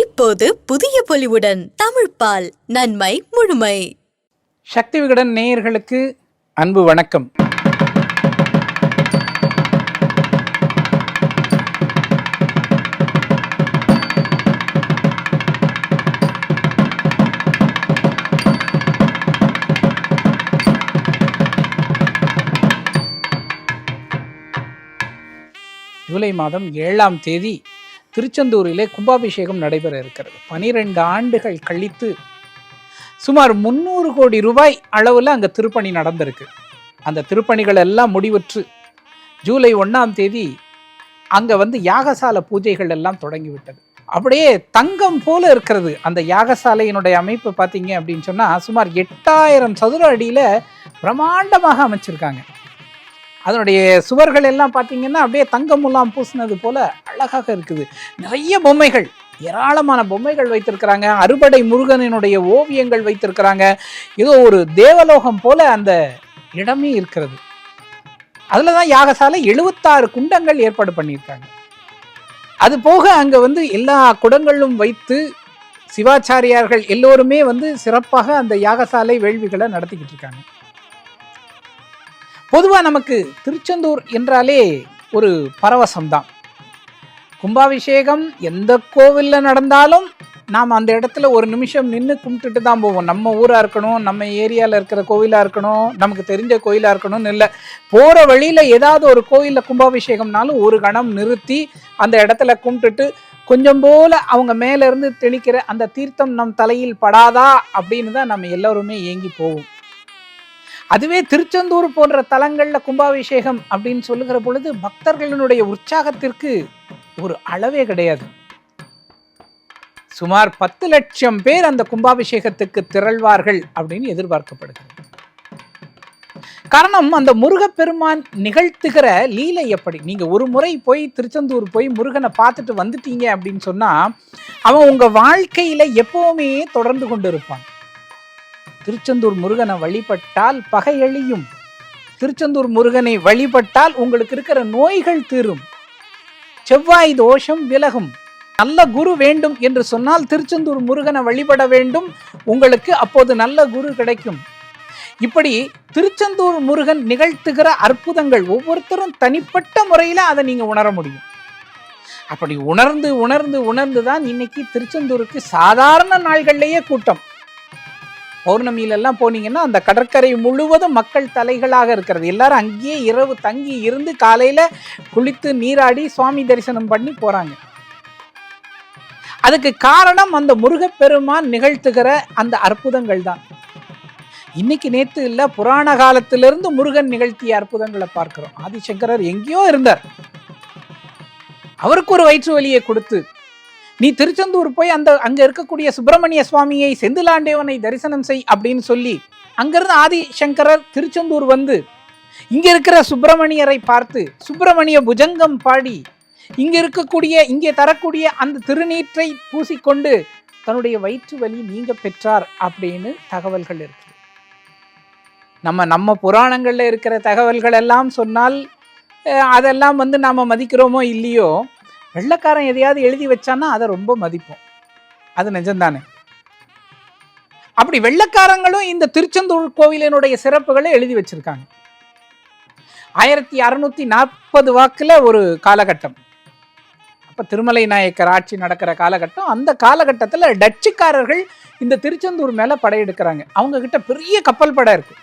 இப்போது புதிய பொலிவுடன் தமிழ் பால் நன்மை முழுமை. சக்தி விகடன் நேயர்களுக்கு அன்பு வணக்கம். ஜூலை மாதம் ஏழாம் தேதி திருச்செந்தூரிலே கும்பாபிஷேகம் நடைபெற இருக்கிறது. பனிரெண்டு ஆண்டுகள் கழித்து சுமார் முந்நூறு கோடி ரூபாய் அளவில் அங்கே திருப்பணி நடந்திருக்கு. அந்த திருப்பணிகள் எல்லாம் முடிவுற்று ஜூலை ஒன்றாம் தேதி அங்கே வந்து யாகசால பூஜைகள் எல்லாம் தொடங்கிவிட்டது. அப்படியே தங்கம் போல இருக்கிறது. அந்த யாகசாலையினுடைய அமைப்பு பார்த்தீங்க அப்படின்னு சொன்னால் சுமார் எட்டாயிரம் சதுர அடியில் பிரம்மாண்டமாக அமைச்சிருக்காங்க. அதனுடைய சுவர்கள் எல்லாம் பார்த்தீங்கன்னா அப்படியே தங்கமுலாம் பூசினது போல அழகாக இருக்குது. நிறைய பொம்மைகள் ஏராளமான பொம்மைகள் வைத்திருக்கிறாங்க. அறுபடை முருகனினுடைய ஓவியங்கள் வைத்திருக்கிறாங்க. ஏதோ ஒரு தேவலோகம் போல அந்த இடமே இருக்கிறது. அதில் தான் யாகசாலை எழுபத்தாறு குண்டங்கள் ஏற்பாடு பண்ணியிருக்காங்க. அது போக அங்கே வந்து எல்லா குடங்களும் வைத்து சிவாச்சாரியார்கள் எல்லோருமே வந்து சிறப்பாக அந்த யாகசாலை வேள்விகளை நடத்திக்கிட்டு இருக்காங்க. பொதுவாக நமக்கு திருச்செந்தூர் என்றாலே ஒரு பரவசம்தான். கும்பாபிஷேகம் எந்த கோவிலில் நடந்தாலும் நாம் அந்த இடத்துல ஒரு நிமிஷம் நின்று கும்பிட்டுட்டு தான் போவோம். நம்ம ஊராக இருக்கணும் நம்ம ஏரியாவில் இருக்கிற கோவிலாக இருக்கணும் நமக்கு தெரிஞ்ச கோயிலாக இருக்கணும்னு இல்லை. போகிற வழியில் ஏதாவது ஒரு கோயிலில் கும்பாபிஷேகம்னாலும் ஒரு கணம் நிறுத்தி அந்த இடத்துல கும்பிட்டுட்டு கொஞ்சம் போல் அவங்க மேலேருந்து தெளிக்கிற அந்த தீர்த்தம் நம் தலையில் படாதா அப்படின்னு தான் நம்ம எல்லோருமே ஏங்கி போவோம். அதுவே திருச்செந்தூர் போன்ற தலங்களில் கும்பாபிஷேகம் அப்படின்னு சொல்லுகிற பொழுது பக்தர்களினுடைய உற்சாகத்திற்கு ஒரு அளவே கிடையாது. சுமார் பத்து லட்சம் பேர் அந்த கும்பாபிஷேகத்துக்கு திரள்வார்கள் அப்படின்னு எதிர்பார்க்கப்படுகிறது. காரணம் அந்த முருகப்பெருமான் நிகழ்த்துகிற லீலை எப்படி? நீங்க ஒரு முறை போய் திருச்செந்தூர் போய் முருகனை பார்த்துட்டு வந்துட்டீங்க அப்படின்னு சொன்னா அவன் உங்க வாழ்க்கையில எப்பவுமே தொடர்ந்து கொண்டு இருப்பான் திருச்செந்தூர் முருகனை வழிபட்டால் பகை எழியும். திருச்செந்தூர் முருகனை வழிபட்டால் உங்களுக்கு இருக்கிற நோய்கள் தீரும். செவ்வாய் தோஷம் விலகும். நல்ல குரு வேண்டும் என்று சொன்னால் திருச்செந்தூர் முருகனை வழிபட வேண்டும். உங்களுக்கு அப்போது நல்ல குரு கிடைக்கும். இப்படி திருச்செந்தூர் முருகன் நிகழ்த்துகிற அற்புதங்கள் ஒவ்வொருத்தரும் தனிப்பட்ட முறையில் அதை நீங்கள் உணர முடியும். அப்படி உணர்ந்து உணர்ந்து உணர்ந்து தான் இன்னைக்கு திருச்செந்தூருக்கு சாதாரண நாள்கள்லேயே கூட்டம். பௌர்ணமியிலெல்லாம் போனீங்கன்னா அந்த கடற்கரை முழுவதும் மக்கள் தலைகளாக இருக்கிறது. எல்லாரும் அங்கேயே இரவு தங்கி இருந்து காலையில் குளித்து நீராடி சுவாமி தரிசனம் பண்ணி போகிறாங்க அதுக்கு காரணம் அந்த முருகப்பெருமான் நிகழ்த்துகிற அந்த அற்புதங்கள் தான். இன்னைக்கு நேற்று இல்லை புராண காலத்திலிருந்து முருகன் நிகழ்த்திய அற்புதங்களை பார்க்கிறோம். ஆதிசங்கரர் எங்கேயோ இருந்தார். அவருக்கு ஒரு வயிற்று வலியை கொடுத்து நீ திருச்செந்தூர் போய் அந்த அங்க இருக்கக்கூடிய சுப்பிரமணிய சுவாமியை செந்திலாண்டேவனை தரிசனம் செய் அப்படின்னு சொல்லி அங்கிருந்து ஆதிசங்கரர் திருச்செந்தூர் வந்து இங்க இருக்கிற சுப்பிரமணியரை பார்த்து சுப்பிரமணிய புஜங்கம் பாடி இங்க இருக்கக்கூடிய இங்கே தரக்கூடிய அந்த திருநீற்றை பூசிக்கொண்டு தன்னுடைய வயிற்று வலி நீங்க பெற்றார் அப்படின்னு தகவல்கள் இருக்கு நம்ம நம்ம புராணங்கள்ல இருக்கிற தகவல்கள் எல்லாம் சொன்னால் அதெல்லாம் வந்து நாம மதிக்கிறோமோ இல்லையோ வெள்ளைக்காரன் எதையாவது எழுதி வச்சான்னா அதை ரொம்ப மதிப்போம். அது நிஜம்தானே? அப்படி வெள்ளைக்காரங்களும் இந்த திருச்செந்தூர் கோவிலினுடைய சிறப்புகளை எழுதி வச்சிருக்காங்க. ஆயிரத்தி அறுநூத்தி நாற்பது வாக்குல ஒரு காலகட்டம். அப்ப திருமலை நாயக்கர் ஆட்சி நடக்கிற காலகட்டம். அந்த காலகட்டத்தில் டச்சுக்காரர்கள் இந்த திருச்செந்தூர் மேல படையெடுக்கிறாங்க. அவங்க கிட்ட பெரிய கப்பல் படை இருக்கு.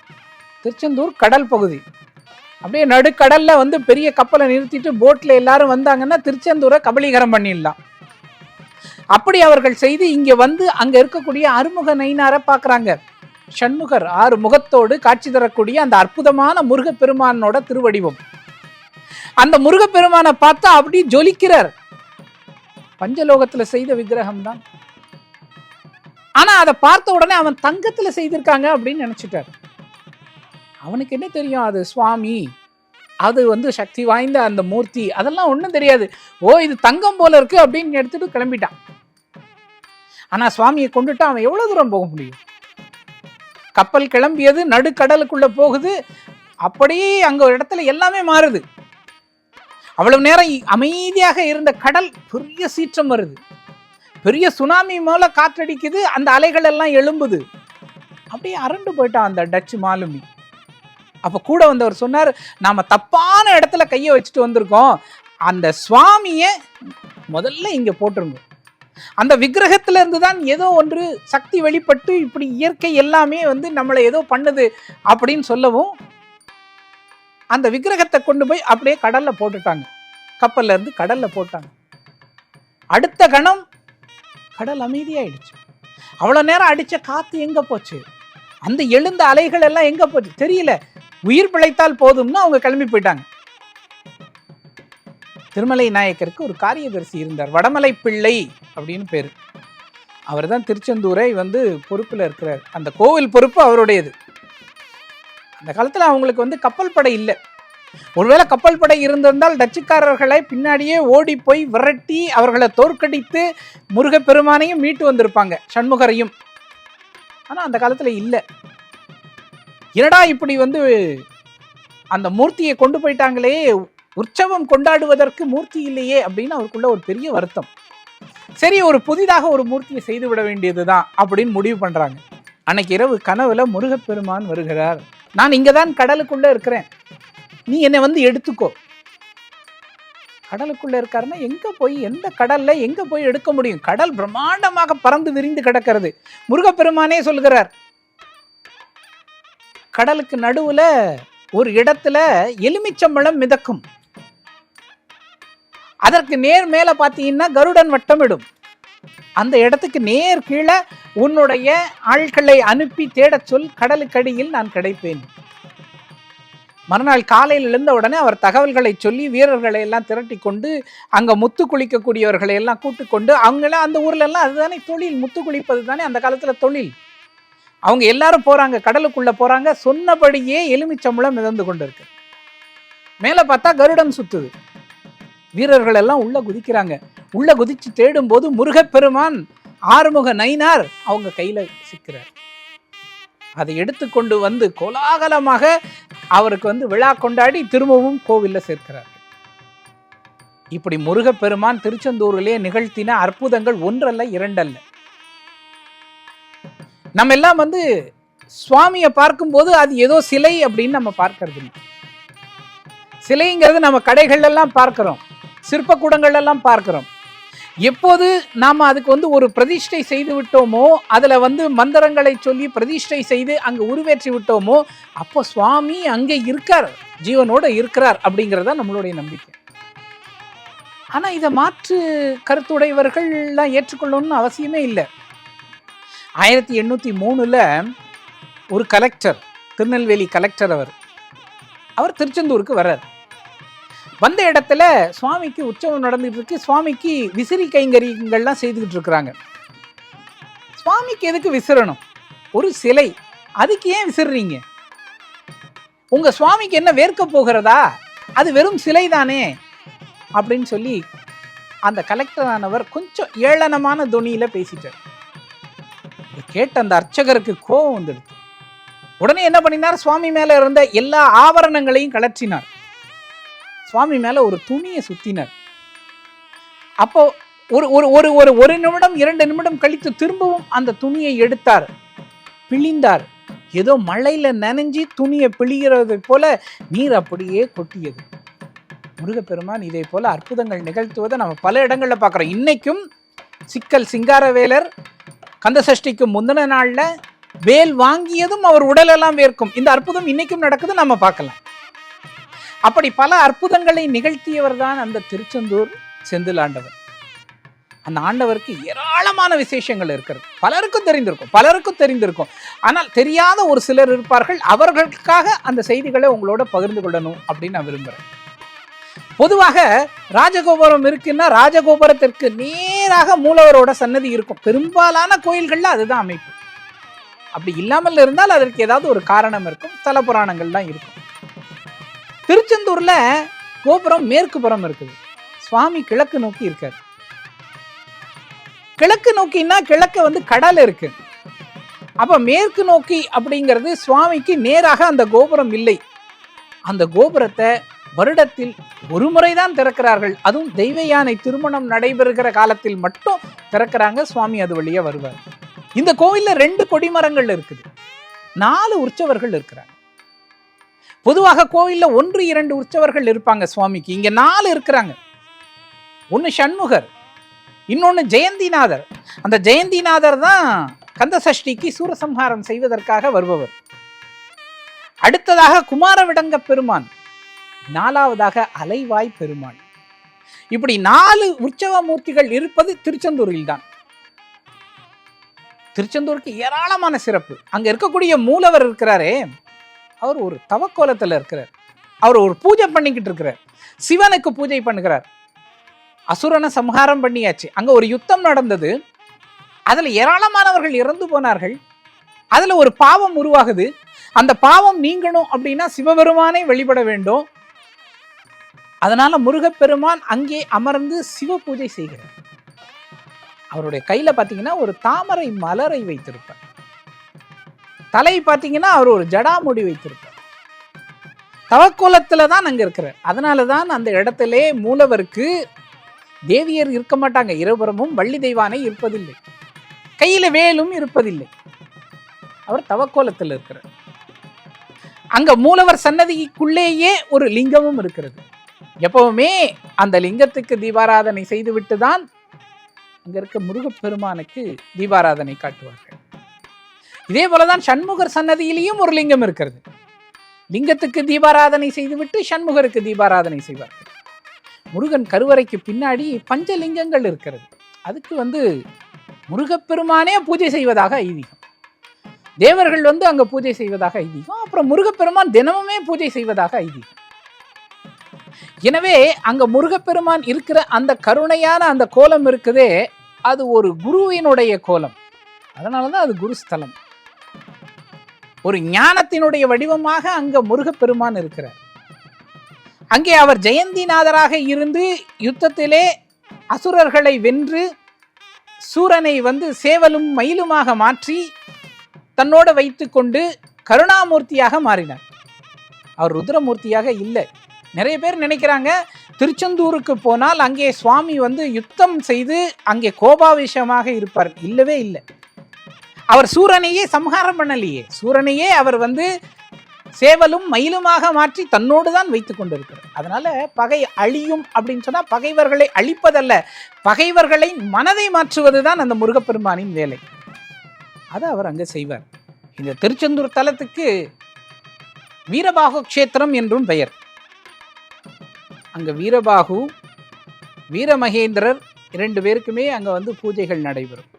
திருச்செந்தூர் கடல் பகுதி. அப்படியே நடுக்கடல்ல வந்து பெரிய கப்பலை நிறுத்திட்டு போட்ல எல்லாரும் வந்தாங்கன்னா திருச்செந்தூரை கபலீகரம் பண்ணிடலாம். அப்படி அவர்கள் செய்து இங்க வந்து அங்க இருக்கக்கூடிய அருமுக நைனாரை பார்க்குறாங்க. சண்முகர் ஆறு முகத்தோடு காட்சி தரக்கூடிய அந்த அற்புதமான முருகப்பெருமானோட திருவடிவம். அந்த முருகப்பெருமானை பார்த்தா அப்படி ஜொலிக்கிறார். பஞ்சலோகத்துல செய்த விக்கிரகம் தான் ஆனா அதை பார்த்த உடனே அவன் தங்கத்துல செய்திருக்காங்க அப்படின்னு நினைச்சிட்டார். அவனுக்கு என்ன தெரியும் அது சுவாமி. அது வந்து சக்தி வாய்ந்த அந்த மூர்த்தி. அதெல்லாம் ஒன்றும் தெரியாது. ஓ இது தங்கம் போல இருக்கு அப்படின்னு எடுத்துட்டு கிளம்பிட்டான். ஆனா சுவாமியை கொண்டுட்டு அவன் எவ்வளவு தூரம் போக முடியும்? கப்பல் கிளம்பியது நடுக்கடலுக்குள்ள போகுது. அப்படியே அங்க ஒரு இடத்துல எல்லாமே மாறுது. அவ்வளவு நேரம் அமைதியாக இருந்த கடல் பெரிய சீற்றம் வருது. பெரிய சுனாமி மேல காற்றடிக்குது. அந்த அலைகள் எல்லாம் எழும்புது. அப்படியே அரண்டு போயிட்டான் அந்த டச்சு மாலுமி. அப்போ கூட வந்தவர் சொன்னார் நாம் தப்பான இடத்துல கையை வச்சுட்டு வந்திருக்கோம். அந்த சுவாமியை முதல்ல இங்கே போட்டிருங்க. அந்த விக்கிரகத்துல இருந்து தான் ஏதோ ஒன்று சக்தி வெளிப்பட்டு இப்படி இயற்கை எல்லாமே வந்து நம்மளை ஏதோ பண்ணுது அப்படின்னு சொல்லவும் அந்த விக்கிரகத்தை கொண்டு போய் அப்படியே கடல்ல போட்டுட்டாங்க. கப்பல்ல இருந்து கடல்ல போட்டாங்க. அடுத்த கணம் கடல் அமைதியாயிடுச்சு. அவ்வளோ நேரம் அடித்த காற்று எங்கே போச்சு? அந்த எழுந்த அலைகள் எல்லாம் எங்கே போச்சு? தெரியல. உயிர் பிழைத்தால் போதும்னு அவங்க கிளம்பி போயிட்டாங்க. திருமலை நாயக்கருக்கு ஒரு காரியதரிசி இருந்தார். வடமலை பிள்ளை அப்படின்னு பேரு. அவர் தான் திருச்செந்தூரை வந்து பொறுப்பில் இருக்கிறார். அந்த கோவில் பொறுப்பு அவருடையது. அந்த காலத்தில் அவங்களுக்கு வந்து கப்பல் படை இல்லை. ஒருவேளை கப்பல் படை இருந்திருந்தால் டச்சுக்காரர்களை பின்னாடியே ஓடி போய் விரட்டி அவர்களை தோற்கடித்து முருகப்பெருமானையும் மீட்டு வந்திருப்பாங்க. சண்முகரையும். ஆனால் அந்த காலத்தில் இல்லை. என்னடா இப்படி வந்து அந்த மூர்த்தியை கொண்டு போயிட்டாங்களே? உற்சவம் கொண்டாடுவதற்கு மூர்த்தி இல்லையே அப்படின்னு அவருக்குள்ள ஒரு பெரிய வருத்தம். சரி ஒரு புதிதாக ஒரு மூர்த்தியை செய்து விட வேண்டியதுதான் அப்படின்னு முடிவு பண்றாங்க. அன்னைக்கு இரவு கனவுல முருகப்பெருமான் வருகிறார். நான் இங்கே தான் கடலுக்குள்ளே இருக்கிறேன். நீ என்னை வந்து எடுத்துக்கோ. கடலுக்குள்ளே இருக்காருன்னா எங்கே போய் எந்த கடலில் எங்கே போய் எடுக்க முடியும்? கடல் பிரம்மாண்டமாக பறந்து விரிந்து கிடக்கிறது. முருகப்பெருமானே சொல்கிறார் கடலுக்கு நடுவுல ஒரு இடத்துல எலுமிச்சம்பழம் மிதக்கும். அதற்கு நேர் மேல பார்த்தீங்கன்னா கருடன் வட்டமிடும் அந்த இடத்துக்கு நேர் கீழே உன்னுடைய ஆட்களை அனுப்பி தேடச் சொல் கடலுக்கடியில் நான் கிடைப்பேன். மறுநாள் காலையில் எழுந்த உடனே அவர் தகவல்களை சொல்லி வீரர்களை எல்லாம் திரட்டி கொண்டு அங்க முத்து குளிக்கக்கூடியவர்களை எல்லாம் கூட்டு கொண்டு அவங்களாம் அந்த ஊர்ல எல்லாம் அதுதானே தொழில் முத்து குளிப்பது தானே அந்த காலத்துல தொழில். அவங்க எல்லாரும் போறாங்க கடலுக்குள்ள போறாங்க சொன்னபடியே எலுமிச்சம்பளம் மிதந்து கொண்டு இருக்கு மேல பார்த்தா கருடன் சுத்துது. வீரர்கள் எல்லாம் உள்ள குதிக்கிறாங்க. உள்ள குதிச்சு தேடும் போது முருகப்பெருமான் ஆறுமுக நைனார் அவங்க கையில சிக்கிறார். அதை எடுத்துக்கொண்டு வந்து கோலாகலமாக அவருக்கு வந்து விழா கொண்டாடி திரும்பவும் கோவில்ல சேர்க்கிறார். இப்படி முருகப்பெருமான் திருச்செந்தூரிலே நிகழ்த்தின அற்புதங்கள் ஒன்றல்ல இரண்டல்ல. நம்ம எல்லாம் வந்து சுவாமியை பார்க்கும்போது அது ஏதோ சிலை அப்படின்னு நம்ம பார்க்கறது சிலைங்கிறது நம்ம கடைகள்லாம் எல்லாம் பார்க்கிறோம். பார்க்குறோம் எல்லாம் பார்க்கிறோம். எப்போது நாம் அதுக்கு வந்து ஒரு பிரதிஷ்டை செய்து விட்டோமோ அதில் வந்து மந்திரங்களை சொல்லி பிரதிஷ்டை செய்து அங்கே உருவேற்றி விட்டோமோ அப்போ சுவாமி அங்கே இருக்கார் ஜீவனோட இருக்கிறார் அப்படிங்கிறதா நம்மளுடைய நம்பிக்கை. ஆனால் இதை மாற்று கருத்துடையவர்கள்லாம் ஏற்றுக்கொள்ளணும்னு அவசியமே இல்லை. ஆயிரத்தி எண்ணூற்றி மூணில் ஒரு கலெக்டர் திருநெல்வேலி கலெக்டர் அவர். அவர் திருச்செந்தூருக்கு வர்றார். வந்த இடத்துல சுவாமிக்கு உற்சவம் நடந்துட்டு இருக்கு. சுவாமிக்கு விசிறி கைங்கரியங்கள்லாம் செய்துக்கிட்டு இருக்கிறாங்க. சுவாமிக்கு எதுக்கு விசிறணும்? ஒரு சிலை. அதுக்கு ஏன் விசிறீங்க? உங்க சுவாமிக்கு என்ன வேர்க்க போகிறதா? அது வெறும் சிலை தானே அப்படின்னு சொல்லி அந்த கலெக்டரானவர் கொஞ்சம் ஏளனமான துணியில பேசிட்டார். கேட்ட அந்த அர்ச்சகருக்கு கோபம் வந்துடுது உடனே என்ன பண்ணினார்? சுவாமி மேல இருந்த எல்லா ஆபரணங்களையும் கலற்றினார் சுவாமி மேல ஒரு துணியை சுத்தினார். அப்போ ஒரு ஒரு ஒரு ஒரு ஒரு நிமிடம் இரண்டு நிமிடம் கழித்து திரும்பவும் அந்த துணியை எடுத்தார். பிழிந்தார். ஏதோ மழையில நனைஞ்சி துணியை பிழிகிறது போல நீர் அப்படியே கொட்டியது. முருகப்பெருமான் இதே போல அற்புதங்கள் நிகழ்த்துவதை நம்ம பல இடங்கள்ல பார்க்குறோம். இன்னைக்கும் சிக்கல் சிங்காரவேலர் கந்தசஷ்டிக்கு முந்தின நாள்ல வேல் வாங்கியதும் அவர் உடலெல்லாம் வேர்க்கும். இந்த அற்புதம் இன்னைக்கும் நடக்குது நம்ம பார்க்கலாம். அப்படி பல அற்புதங்களை நிகழ்த்தியவர் தான் அந்த திருச்செந்தூர் செந்தில் ஆண்டவர். அந்த ஆண்டவருக்கு ஏராளமான விசேஷங்கள் இருக்கிறது. பலருக்கும் தெரிந்திருக்கும் பலருக்கும் தெரிந்திருக்கும். ஆனால் தெரியாத ஒரு சிலர் இருப்பார்கள். அவர்களுக்காக அந்த செய்திகளை உங்களோட பகிர்ந்து கொள்ளணும் அப்படின்னு நான் விரும்புகிறேன் பொதுவாக ராஜகோபுரம் இருக்குன்னா ராஜகோபுரத்திற்கு நேராக மூலவரோட சன்னதி இருக்கும். பெரும்பாலான கோயில்கள்ல அதுதான் அமைப்பு. அப்படி இல்லாமல் இருந்தால் அதற்கு ஏதாவது ஒரு காரணம் இருக்கும். ஸ்தல புராணங்கள்லாம் இருக்கும். திருச்செந்தூர்ல கோபுரம் மேற்கு புறம் இருக்குது. சுவாமி கிழக்கு நோக்கி இருக்காரு. கிழக்கு நோக்கின்னா கிழக்கு வந்து கடல் இருக்கு. அப்ப மேற்கு நோக்கி அப்படிங்கிறது சுவாமிக்கு நேராக அந்த கோபுரம் இல்லை. அந்த கோபுரத்தை வருடத்தில் ஒரு முறைதான் திறக்கிறார்கள். அதுவும் தெய்வ யானை திருமணம் நடைபெறுகிற காலத்தில் மட்டும் திறக்கிறாங்க. சுவாமி அது வழியா வருவார். இந்த கோவில்ல ரெண்டு கொடிமரங்கள் இருக்குது. நாலு உற்சவர்கள் இருக்கிறாங்க. பொதுவாக கோவிலில் ஒன்று இரண்டு உற்சவர்கள் இருப்பாங்க சுவாமிக்கு. இங்க நாலு இருக்கிறாங்க. ஒன்று சண்முகர் இன்னொன்னு ஜெயந்திநாதர். அந்த ஜெயந்திநாதர் தான் கந்த சஷ்டிக்கு சூரசம்ஹாரம் செய்வதற்காக வருபவர். அடுத்ததாக குமாரவிடங்க பெருமான். நாலாவதாக அலைவாய் பெருமாள். இப்படி நாலு உற்சவ மூர்த்திகள் இருப்பது திருச்செந்தூரில் தான் திருச்செந்தூருக்கு ஏராளமான சிறப்பு. அங்க இருக்கக்கூடிய மூலவர் இருக்கிறாரே அவர் ஒரு தவக்கோலத்துல இருக்கிறார். அவர் ஒரு பூஜை பண்ணிக்கிட்டு இருக்கிறார். சிவனுக்கு பூஜை பண்ணுகிறார். அசுரனை சம்ஹாரம் பண்ணியாச்சு. அங்க ஒரு யுத்தம் நடந்தது. அதுல ஏராளமானவர்கள் இறந்து போனார்கள். அதுல ஒரு பாவம் உருவாகுது. அந்த பாவம் நீங்கணும் அப்படின்னா சிவபெருமானை வழிபட வேண்டும். அதனால முருகப்பெருமான் அங்கே அமர்ந்து சிவ பூஜை செய்கிறார். அவருடைய கையில பார்த்தீங்கன்னா ஒரு தாமரை மலரை வைத்திருப்பார். தலை பார்த்தீங்கன்னா அவர் ஒரு ஜடாமுடி வைத்திருப்பார். தவக்கோலத்தில் தான் அங்க இருக்கிறார். அதனால தான் அந்த இடத்திலே மூலவருக்கு தேவியர் இருக்க மாட்டாங்க. இருபுறமும் வள்ளி தெய்வானை இருப்பதில்லை. கையில வேலும் இருப்பதில்லை. அவர் தவக்கோலத்தில் இருக்கிறார். அங்க மூலவர் சன்னதிக்குள்ளேயே ஒரு லிங்கமும் இருக்கிறது. எப்பவுமே அந்த லிங்கத்துக்கு தீபாராதனை செய்துவிட்டு தான் அங்கே இருக்க முருகப்பெருமானுக்கு தீபாராதனை காட்டுவார்கள். இதே போலதான் சண்முகர் சன்னதியிலேயும் ஒரு லிங்கம் இருக்கிறது. லிங்கத்துக்கு தீபாராதனை செய்துவிட்டு சண்முகருக்கு தீபாராதனை செய்வார்கள். முருகன் கருவறைக்கு பின்னாடி பஞ்சலிங்கங்கள் இருக்கிறது. அதுக்கு வந்து முருகப்பெருமானே பூஜை செய்வதாக ஐதீகம். தேவர்கள் வந்து அங்கே பூஜை செய்வதாக ஐதீகம். அப்புறம் முருகப்பெருமான் தினமுமே பூஜை செய்வதாக ஐதீகம். எனவே அங்க முருகப்பெருமான் இருக்கிற அந்த கருணையான அந்த கோலம் இருக்குதே அது ஒரு குருவினுடைய கோலம். அதனால தான் அது குருஸ்தலம். ஒரு ஞானத்தினுடைய வடிவமாக அங்க முருகப்பெருமான் இருக்கிறார். அங்கே அவர் ஜெயந்திநாதராக இருந்து யுத்தத்திலே அசுரர்களை வென்று சூரனை வந்து சேவலும் மயிலுமாக மாற்றி தன்னோட வைத்துக்கொண்டு கருணாமூர்த்தியாக மாறினார். அவர் ருத்ரமூர்த்தியாக இல்லை. நிறைய பேர் நினைக்கிறாங்க திருச்செந்தூருக்கு போனால் அங்கே சுவாமி வந்து யுத்தம் செய்து அங்கே கோபாவேஷமாக இருப்பார். இல்லவே இல்லை. அவர் சூரனையே சம்ஹாரம் பண்ணலையே. சூரனையே அவர் வந்து சேவலும் மயிலுமாக மாற்றி தன்னோடு தான் வைத்து கொண்டிருக்கிறார். அதனால பகை அழியும் அப்படின்னு சொன்னால் பகைவர்களை அழிப்பதல்ல பகைவர்களை மனதை மாற்றுவது தான் அந்த முருகப்பெருமானின் வேலை. அதை அவர் அங்கே செய்வார். இந்த திருச்செந்தூர் தலத்துக்கு வீரபாகு கஷேத்திரம் என்றும் பெயர். அங்கே வீரபாகு வீரமகேந்திரர் இரண்டு பேருக்குமே அங்கே வந்து பூஜைகள் நடைபெறும்.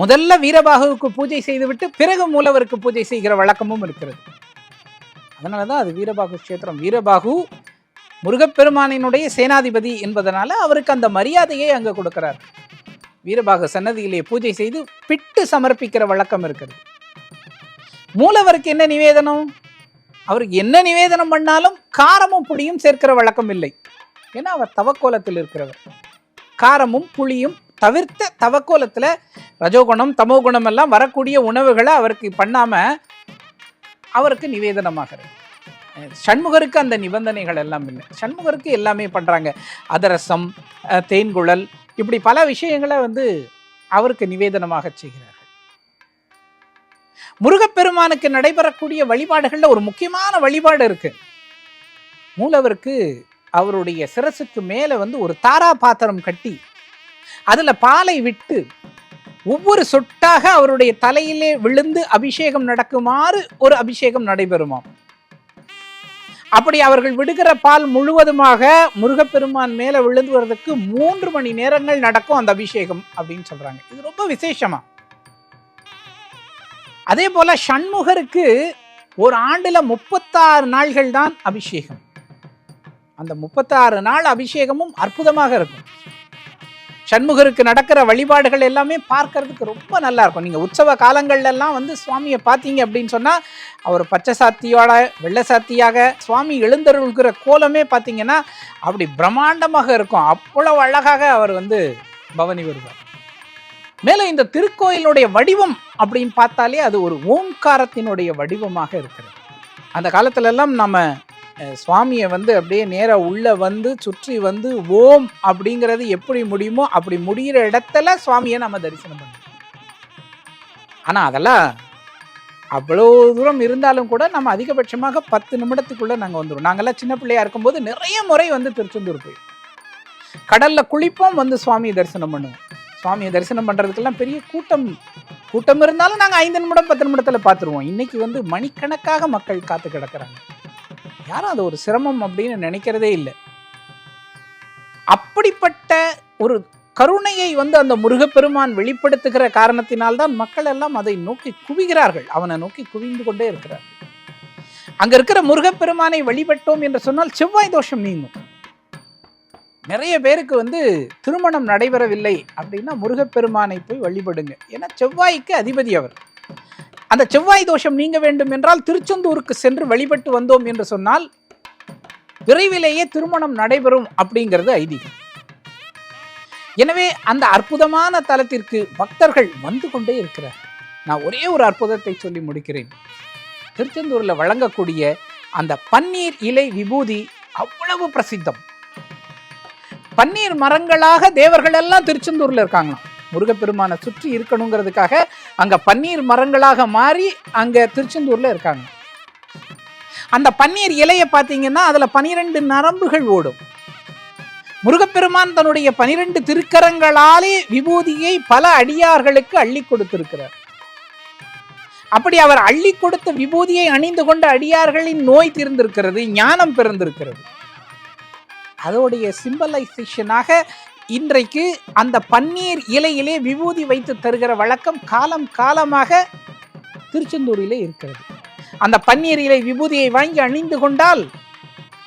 முதல்ல வீரபாகுவுக்கு பூஜை செய்துவிட்டு பிறகு மூலவருக்கு பூஜை செய்கிற வழக்கமும் இருக்கிறது. அதனால தான் அது வீரபாகு க்ஷேத்திரம் வீரபாகு முருகப்பெருமானினுடைய சேனாதிபதி என்பதனால அவருக்கு அந்த மரியாதையை அங்கே கொடுக்கிறார். வீரபாகு சன்னதியிலே பூஜை செய்து பிட்டு சமர்ப்பிக்கிற வழக்கம் இருக்கிறது. மூலவருக்கு என்ன நிவேதனம்? அவருக்கு என்ன நிவேதனம் பண்ணாலும் காரமும் புளியும் சேர்க்கிற வழக்கம் இல்லை. ஏன்னா அவர் தவக்கோலத்தில் இருக்கிறவர். காரமும் புளியும் தவிர்த்த தவக்கோலத்தில் ரஜோகுணம் தமோகுணம் எல்லாம் வரக்கூடிய உணவுகளை அவருக்கு பண்ணாமல் அவருக்கு நிவேதனமாகிறது சண்முகருக்கு அந்த நிபந்தனைகள் எல்லாம் இல்லை. சண்முகருக்கு எல்லாமே பண்ணுறாங்க அதரசம் தேன்குழல் இப்படி பல விஷயங்களை வந்து அவருக்கு நிவேதனமாக செய்கிறார். முருகப்பெருமானுக்கு நடைபெறக்கூடிய வழிபாடுகள்ல ஒரு முக்கியமான வழிபாடு இருக்கு. மூலவருக்கு அவருடைய சிரசுக்கு மேல வந்து ஒரு தாரா பாத்திரம் கட்டி அதுல பாலை விட்டு ஒவ்வொரு சொட்டாக அவருடைய தலையிலே விழுந்து அபிஷேகம் நடக்குமாறு ஒரு அபிஷேகம் நடைபெறுமாம். அப்படி அவர்கள் விடுகிற பால் முழுவதுமாக முருகப்பெருமான் மேல வர்றதுக்கு மூன்று மணி நேரங்கள் நடக்கும் அந்த அபிஷேகம் அப்படின்னு சொல்றாங்க. இது ரொம்ப விசேஷமா. அதே போல சண்முகருக்கு ஒரு ஆண்டில் முப்பத்தாறு நாள்கள் தான் அபிஷேகம். அந்த முப்பத்தாறு நாள் அபிஷேகமும் அற்புதமாக இருக்கும். சண்முகருக்கு நடக்கிற வழிபாடுகள் எல்லாமே பார்க்கறதுக்கு ரொம்ப நல்லா இருக்கும். நீங்கள் உற்சவ காலங்கள்லாம் வந்து சுவாமியை பார்த்தீங்க அப்படின்னு சொன்னால் அவர் பச்சை சாத்தியோட வெள்ளை சாத்தியாக சுவாமி எழுந்தருள்கிற கோலமே பார்த்தீங்கன்னா அப்படி பிரம்மாண்டமாக இருக்கும். அவ்வளவு அழகாக அவர் வந்து பவனி வருவார். மேலும் இந்த திருக்கோயிலுடைய வடிவம் அப்படின்னு பார்த்தாலே அது ஒரு ஓம்காரத்தினுடைய வடிவமாக இருக்கிறது. அந்த காலத்துல எல்லாம் நம்ம சுவாமியை வந்து அப்படியே நேராக உள்ளே வந்து சுற்றி வந்து ஓம் அப்படிங்கிறது எப்படி முடியுமோ அப்படி முடிகிற இடத்துல சுவாமியை நம்ம தரிசனம் பண்ணணும். ஆனால் அதெல்லாம் அவ்வளோ தூரம் இருந்தாலும் கூட நம்ம அதிகபட்சமாக பத்து நிமிடத்துக்குள்ளே நாங்கள் வந்துடுவோம் நாங்கள்லாம் சின்ன பிள்ளையாக இருக்கும்போது நிறைய முறை வந்து திருச்செந்தூர் போய் கடலில் குளிப்போம் வந்து சுவாமியை தரிசனம் பண்ணுவோம். சுவாமியை தரிசனம் பண்ணுறதுக்கெல்லாம் பெரிய கூட்டம் கூட்டம் இருந்தாலும் நாங்கள் ஐந்து நிமிடம் பத்து நிமிடத்தில் பார்த்துருவோம் இன்னைக்கு வந்து மணிக்கணக்காக மக்கள் காத்து கிடக்குறாங்க. யாரும் அது ஒரு சிரமம் அப்படின்னு நினைக்கிறதே இல்லை. அப்படிப்பட்ட ஒரு கருணையை வந்து அந்த முருகப்பெருமான் வெளிப்படுத்துகிற காரணத்தினால்தான் மக்கள் எல்லாம் அதை நோக்கி குவிகிறார்கள். அவனை நோக்கி குவிந்து கொண்டே இருக்கிறார்கள். அங்க இருக்கிற முருகப்பெருமானை வழிபட்டோம் என்று சொன்னால் செவ்வாய் தோஷம் நீங்கும். நிறைய பேருக்கு வந்து திருமணம் நடைபெறவில்லை அப்படின்னா முருகப்பெருமானை போய் வழிபடுங்க. ஏன்னா செவ்வாய்க்கு அதிபதி அவர். அந்த செவ்வாய் தோஷம் நீங்க வேண்டும் என்றால் திருச்செந்தூருக்கு சென்று வழிபட்டு வந்தோம் என்று சொன்னால் விரைவிலேயே திருமணம் நடைபெறும் அப்படிங்கிறது ஐதீகம். எனவே அந்த அற்புதமான தலத்திற்கு பக்தர்கள் வந்து கொண்டே இருக்கிறார். நான் ஒரே ஒரு அற்புதத்தை சொல்லி முடிக்கிறேன். திருச்செந்தூரில் வழங்கக்கூடிய அந்த பன்னீர் இலை விபூதி அவ்வளவு பிரசித்தம். பன்னீர் மரங்களாக தேவர்கள் எல்லாம் திருச்செந்தூர்ல இருக்காங்களாம். முருகப்பெருமானை சுற்றி இருக்கணுங்கிறதுக்காக அங்க பன்னீர் மரங்களாக மாறி அங்க திருச்செந்தூர்ல இருக்காங்க. அந்த பன்னீர் இலையை பார்த்தீங்கன்னா அதுல பனிரெண்டு நரம்புகள் ஓடும். முருகப்பெருமான் தன்னுடைய பனிரெண்டு திருக்கரங்களாலே விபூதியை பல அடியார்களுக்கு அள்ளி கொடுத்திருக்கிறார். அப்படி அவர் அள்ளி கொடுத்த விபூதியை அணிந்து கொண்ட அடியார்களின் நோய் தீர்ந்திருக்கிறது ஞானம் பிறந்திருக்கிறது. அதோடைய சிம்பலைசேஷனாக இன்றைக்கு அந்த பன்னீர் இலையிலே விபூதி வைத்து தருகிற வழக்கம் காலம் காலமாக திருச்செந்தூரிலே இருக்கிறது. அந்த பன்னீர் இலை விபூதியை வாங்கி அணிந்து கொண்டால்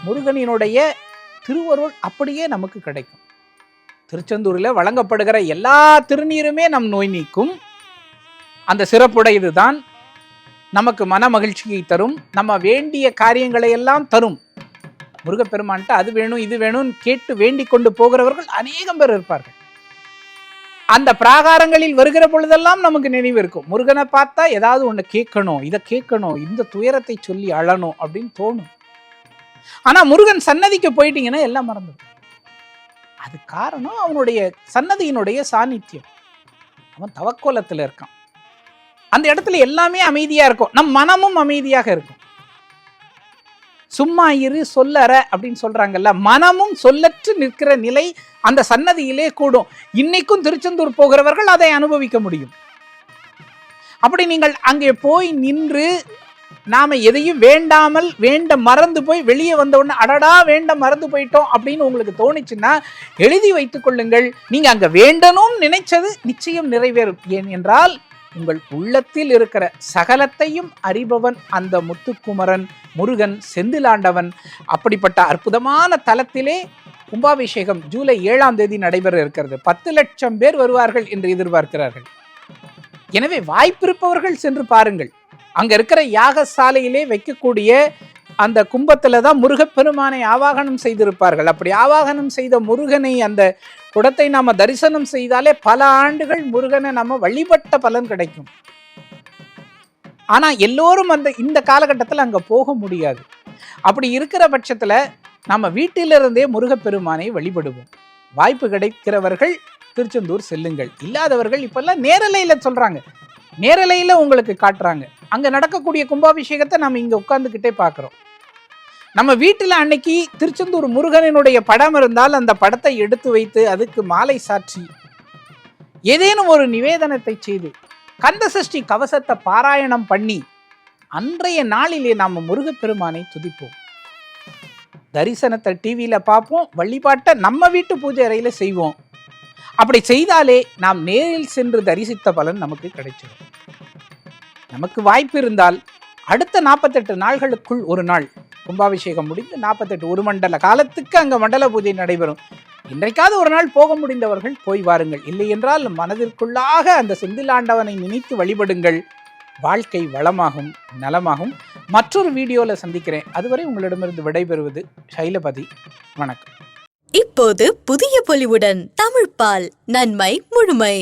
முருகனினுடைய திருவருள் அப்படியே நமக்கு கிடைக்கும். திருச்செந்தூரில் வழங்கப்படுகிற எல்லா திருநீருமே நம் நோய் நீக்கும். அந்த சிறப்புடையது தான் நமக்கு மன மகிழ்ச்சியை தரும். நம்ம வேண்டிய காரியங்களை எல்லாம் தரும். முருகப்பெருமான்ட்டு அது வேணும் இது வேணும்னு கேட்டு வேண்டிக் கொண்டு போகிறவர்கள் அநேகம் பேர் இருப்பார்கள். அந்த பிராகாரங்களில் வருகிற பொழுதெல்லாம் நமக்கு நினைவு இருக்கும். முருகனை பார்த்தா ஏதாவது ஒன்று கேட்கணும் இதை கேட்கணும் இந்த துயரத்தை சொல்லி அழணும் அப்படின்னு தோணும். ஆனா முருகன் சன்னதிக்கு போயிட்டீங்கன்னா எல்லாம் மறந்துடும். அது காரணம் அவனுடைய சன்னதியினுடைய சாநித்தியம். அவன் தவக்கோலத்துல இருக்கான். அந்த இடத்துல எல்லாமே அமைதியா இருக்கும். நம் மனமும் அமைதியாக இருக்கும். சும்மா இரு சொல்லற அப்படின்னு சொல்றாங்கல்ல மனமும் சொல்லற்று நிற்கிற நிலை அந்த சன்னதியிலே கூடும். இன்னைக்கும் திருச்செந்தூர் போகிறவர்கள் அதை அனுபவிக்க முடியும். அப்படி நீங்கள் அங்கே போய் நின்று நாம எதையும் வேண்டாமல் வேண்ட மறந்து போய் வெளியே வந்த உடனே அடடா வேண்ட மறந்து போயிட்டோம் அப்படின்னு உங்களுக்கு தோணுச்சுன்னா எழுதி வைத்துக் கொள்ளுங்கள். நீங்க அங்க வேண்டணும் நினைச்சது நிச்சயம் நிறைவேறும். ஏன் என்றால் உங்கள் உள்ளத்தில் இருக்கிற சகலத்தையும் அறிபவன் அந்த முத்துக்குமரன் முருகன் செந்திலாண்டவன். அப்படிப்பட்ட அற்புதமான தலத்திலே கும்பாபிஷேகம் ஜூலை ஏழாம் தேதி நடைபெற இருக்கிறது. பத்து லட்சம் பேர் வருவார்கள் என்று எதிர்பார்க்கிறார்கள். எனவே வாய்ப்பிருப்பவர்கள் சென்று பாருங்கள். அங்க இருக்கிற யாகசாலையிலே வைக்கக்கூடிய அந்த கும்பத்தில் தான் முருகப்பெருமானை ஆவாகனம் செய்திருப்பார்கள். அப்படி ஆவாகனம் செய்த முருகனை அந்த குடத்தை நாம தரிசனம் செய்தாலே பல ஆண்டுகள் முருகனை நம்ம வழிபட்ட பலன் கிடைக்கும். ஆனா எல்லோரும் அந்த இந்த காலகட்டத்தில் அங்க போக முடியாது. அப்படி இருக்கிற பட்சத்துல நம்ம வீட்டிலிருந்தே முருகப்பெருமானை வழிபடுவோம். வாய்ப்பு கிடைக்கிறவர்கள் திருச்செந்தூர் செல்லுங்கள். இல்லாதவர்கள் இப்பெல்லாம் நேரலையில சொல்றாங்க. நேரலையில உங்களுக்கு காட்டுறாங்க. அங்க நடக்கக்கூடிய கும்பாபிஷேகத்தை நம்ம இங்க உட்காந்துக்கிட்டே பார்க்குறோம். நம்ம வீட்டில் அன்னைக்கு திருச்செந்தூர் முருகனினுடைய படம் இருந்தால் அந்த படத்தை எடுத்து வைத்து அதுக்கு மாலை சாற்றி ஏதேனும் ஒரு நிவேதனத்தை செய்து கந்த சஷ்டி கவசத்தை பாராயணம் பண்ணி அன்றைய நாளிலே நாம் முருகப்பெருமானை துதிப்போம். தரிசனத்தை டிவியில் பார்ப்போம் வழிபாட்டை நம்ம வீட்டு பூஜை அறையில் செய்வோம். அப்படி செய்தாலே நாம் நேரில் சென்று தரிசித்த பலன் நமக்கு கிடைச்சிடும். நமக்கு வாய்ப்பு இருந்தால் அடுத்த நாற்பத்தெட்டு நாள்களுக்குள் ஒரு நாள் கும்பாபிஷேகம் முடிந்து நாற்பத்தெட்டு ஒரு மண்டல காலத்துக்கு அங்கே மண்டல பூஜை நடைபெறும். இன்றைக்காவது ஒரு நாள் போக முடிந்தவர்கள் போய் வாருங்கள். இல்லை என்றால் மனதிற்குள்ளாக அந்த செந்திலாண்டவனை நினைத்து வழிபடுங்கள். வாழ்க்கை வளமாகும் நலமாகும். மற்றொரு வீடியோவில் சந்திக்கிறேன். அதுவரை உங்களிடமிருந்து விடைபெறுவது சைலபதி. வணக்கம். இப்போது புதிய பொலிவுடன் தமிழ்பால் நன்மை முழுமை.